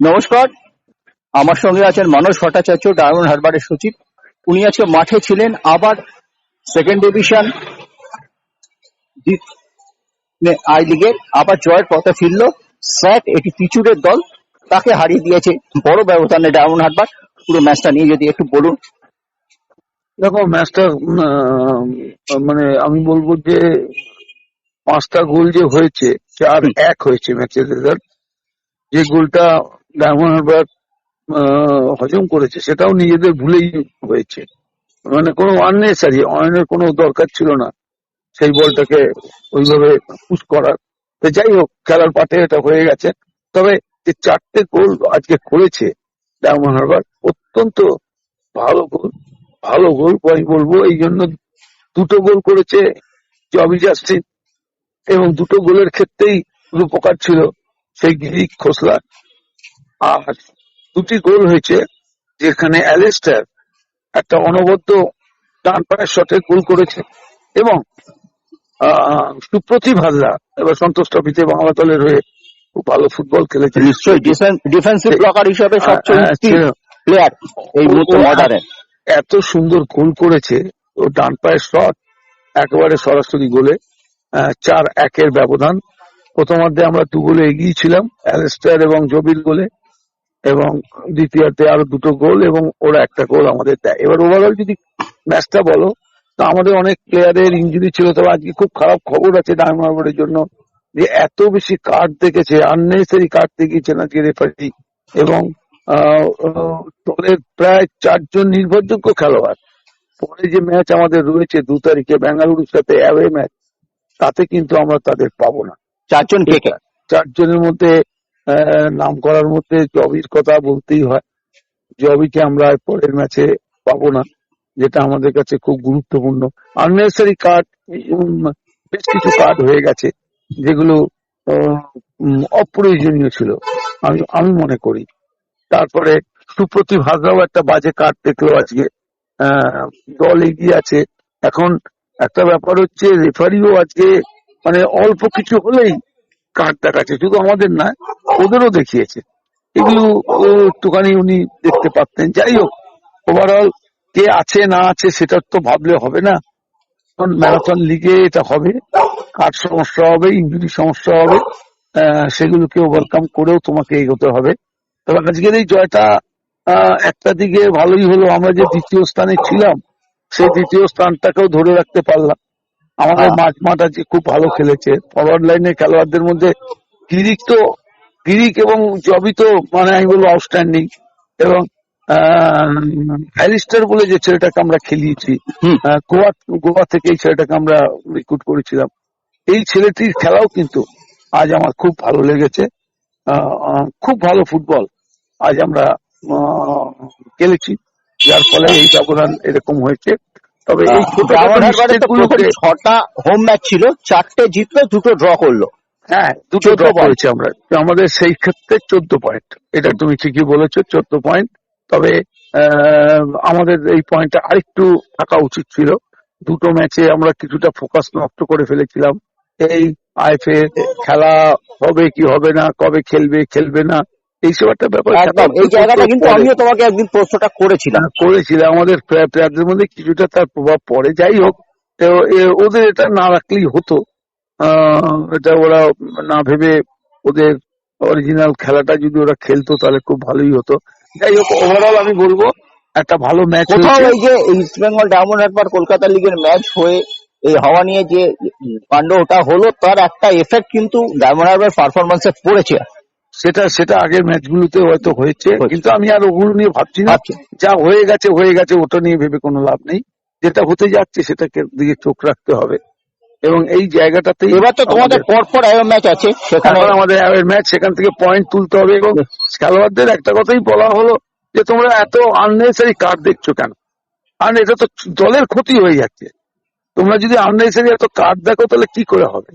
নমস্কার, আমার সঙ্গে আছেন মানস ভট্টাচার্য, ডায়মন্ড হারবারের সচিব। উনি আজকে মাঠে ছিলেন, আবার সেকেন্ড ডিভিশন আই লিগের, আবার জয়ের পথে ফিরল। স্যাট এটি পিচুরের দল, তাকে হারিয়ে দিয়েছে বড় ব্যবধানে ডায়মন্ড হারবার। পুরো ম্যাচটা নিয়ে যদি একটু বলুন। দেখো, ম্যাচটা মানে আমি বলব যে, পাঁচটা গোল যে হয়েছে, চার এক হয়েছে ম্যাচের রেজাল্ট যে গোলটা ডায়মন্ড হজম করেছে, সেটাও নিজেদের ভুলেই হয়েছে। মানে কোনো আননেসারি অয়নের কোনো দরকার ছিল না। সেই বলটাকে ওইভাবে পুশ করার তো যাই হোক, খেলার পাঠে এটা হয়ে গেছে। তবে যে চারটে গোল আজকে করেছে ডায়মন্ড হারবার অত্যন্ত ভালো গোল ভালো গোল আমি বলব। এই জন্য দুটো গোল করেছে জবি জাস্টিন এবং দুটো গোলের ক্ষেত্রেই রূপকার ছিল সেই গিরিক খোসলা। আর দুটি গোল হয়েছে যেখানে অ্যালেস্টার একটা অনবদ্য ডান পায়ের শটে গোল করেছে এবং সুপ্রতিভ হাজরা এবার সন্তোষ ট্রফিতে বাংলা দলের হয়ে খুব ভালো ফুটবল খেলেছে। নিশ্চয়ই ডিফেন্সিভ ব্লকার হিসাবে সবচেয়ে হ্যাঁ। প্লেয়ার এই মুহূর্তে এত সুন্দর গোল করেছে ও ডান পায়ের শট একেবারে সরাসরি গোলে চার একের ব্যবধান। প্রথমার্ধে আমরা দু গোলে এগিয়ে ছিলাম অ্যালেস্টার এবং জবির গোলে। এবং দ্বিতীয়ার্ধে আরও দুটো গোল এবং ওরা একটা গোল আমাদের দেয়। এবার ওভারঅল যদি ম্যাচটা বলো তো আমাদের অনেক প্লেয়ারের ইঞ্জুরি ছিল তবে আজকে খুব খারাপ খবর আছে ডায়মন্ড হারবারের জন্য যে এত বেশি কার্ড দেখেছে আননেসারি কার্ড দেখিয়েছে আজকে রেফারি এবং দলের প্রায় চারজন নির্ভরযোগ্য খেলোয়াড়। পরে যে ম্যাচ আমাদের রয়েছে দু তারিখে বেঙ্গালুরুর সাথে অ্যাওয়ে ম্যাচ তাতে কিন্তু আমরা তাদের পাবো না। চারজন চারজনের মধ্যে নাম করার মধ্যে জবির কথা বলতেই হয়। জবিকে আমরা পরের ম্যাচে পাবো না, যেটা আমাদের কাছে খুব গুরুত্বপূর্ণ। আননেসারি কার্ড বেশ কিছু কার্ড হয়ে গেছে, যেগুলো অপ্রয়োজনীয় ছিল, আমি আমি মনে করি। তারপরে সুপ্রতিভ হাজরাও একটা বাজে কার্ড দেখল আজকে। দল এগিয়ে আছে। এখন একটা ব্যাপার হচ্ছে রেফারিও আজকে মানে অল্প কিছু হলেই কার্ড দেখাচ্ছে শুধু আমাদের না ওদেরও দেখিয়েছে। এগুলো একটুখানি উনি দেখতে পারতেন। যাই হোক ওভারঅল কে আছে, না আছে, সেটা তো ভাবলে হবে না। ম্যারাথন লিগে এটা হবে। কার সমস্যা হবে ইঞ্জুরি সমস্যা হবে সেগুলোকে ওভারকাম করেও তোমাকে এগোতে হবে। তবে আজকের এই জয়টা একটা দিকে ভালোই হলো। আমরা যে দ্বিতীয় স্থানে ছিলাম, সেই দ্বিতীয় স্থানটাকেও ধরে রাখতে পারলাম। আমাদের হ্যাঁ। মাঝ মাঠ আজকে খুব ভালো খেলেছে। ফরওয়ার্ড লাইনের খেলোয়াড়দের মধ্যে গিরিক তো গিরিক এবং জবি তো মানে আমি বলব আউটস্ট্যান্ডিং এবং অ্যালিস্টার বলে যে ছেলেটাকে আমরা খেলিয়েছি গোয়া গোয়া থেকে এই ছেলেটাকে আমরা রিক্রুট করেছিলাম। এই ছেলেটির খেলাও কিন্তু আজ আমার খুব ভালো লেগেছে। খুব ভালো ফুটবল আজ আমরা খেলেছি। যার ফলে এই ব্যবধান এরকম হয়েছে। তবে এই ছোট হোম ম্যাচ ছিল চারটে জিতলো দুটো ড্র করল। হ্যাঁ দুটো ড্র। করেছি আমরা। আমাদের সেই ক্ষেত্রে চোদ্দ পয়েন্ট এটা তুমি ঠিকই বলেছ চোদ্দ পয়েন্ট তবে আমাদের এই পয়েন্টটা আরেকটু থাকা উচিত ছিল। দুটো ম্যাচে আমরা কিছুটা ফোকাস নষ্ট করে ফেলেছিলাম। এই আইএফএ খেলা হবে কি হবে না কবে খেলবে খেলবে না এইসব একটা ব্যাপার একদম এই জায়গাটা কিন্তু আমিও তোমাকে একদিন প্রশ্নটা করেছিলাম। করেছিল আমাদের প্লেয়ার- প্লেয়ারদের মধ্যে কিছুটা তার প্রভাব পড়ে। যাই হোক তো ওদের এটা না রাখলেই হতো। এটা ওরা না ভেবে ওদের অরিজিনাল খেলাটা যদি ওরা খেলতো তাহলে খুব ভালোই হতো। যাই হোক ওভারঅল আমি বলব একটা ভালো ম্যাচ কোথাও এই যে ইস্ট বেঙ্গল ডায়মন্ড হারবার কলকাতা লিগের ম্যাচ হয়ে এই হাওয়া নিয়ে যে কাণ্ড ওটা হলো তার একটা এফেক্ট কিন্তু ডায়মন্ড হারবার পারফরমেন্সে পড়েছে। সেটা সেটা আগের ম্যাচগুলোতে হয়তো হয়েছে। কিন্তু আমি আর ওগুলো নিয়ে ভাবছি না। যা হয়ে গেছে হয়ে গেছে ওটা নিয়ে ভেবে কোনো লাভ নেই। যেটা হতে যাচ্ছে সেটাকে দিকে চোখ রাখতে হবে। এবং এই জায়গাটাতে এবার তো তোমাদের পর পর ম্যাচ আছে সেখানে আমাদের ম্যাচ সেখান থেকে পয়েন্ট তুলতে হবে। এবং খেলোয়াড়দের একটা কথাই বলা হলো যে তোমরা এত আননেসারি কার্ড দেখছ কেন? আর এটা তো দলের ক্ষতি হয়ে যাচ্ছে। তোমরা যদি আননেসারি এত কার্ড দেখো তাহলে কি করে হবে?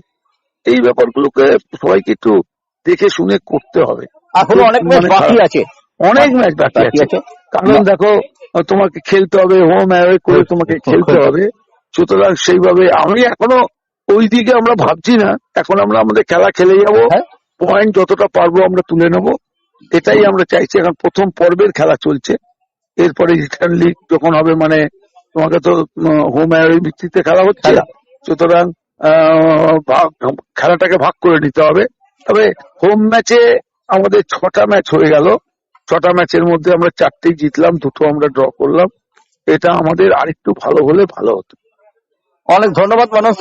এই ব্যাপারগুলোকে সবাইকে একটু দেখে শুনে করতে হবে। এখনও অনেক ম্যাচ মানে বাকি আছে। অনেক ম্যাচ বাকি আছে। কারণ দেখো তোমাকে খেলতে হবে হোম অ্যাওয়ে করে তোমাকে খেলতে হবে। সুতরাং সেইভাবে আমি এখনও ওই দিকে আমরা ভাবছি না। এখন আমরা আমাদের খেলা খেলে যাব। হ্যাঁ। পয়েন্ট যতটা পারব আমরা তুলে নেব। এটাই আমরা চাইছি। এখন প্রথম পর্বের খেলা চলছে। এরপরে রিটার্ন লিগ যখন হবে মানে তোমাকে তো হোম অ্যাওয়ে ভিত্তিতে খেলা হচ্ছে। সুতরাং খেলাটাকে ভাগ করে নিতে হবে। তবে হোম ম্যাচে আমাদের ছটা ম্যাচ হয়ে গেল। ছটা ম্যাচের মধ্যে আমরা চারটে জিতলাম, দুটো আমরা ড্র করলাম। এটা আমাদের আরেকটু ভালো হলে ভালো হতো। অনেক ধন্যবাদ মানব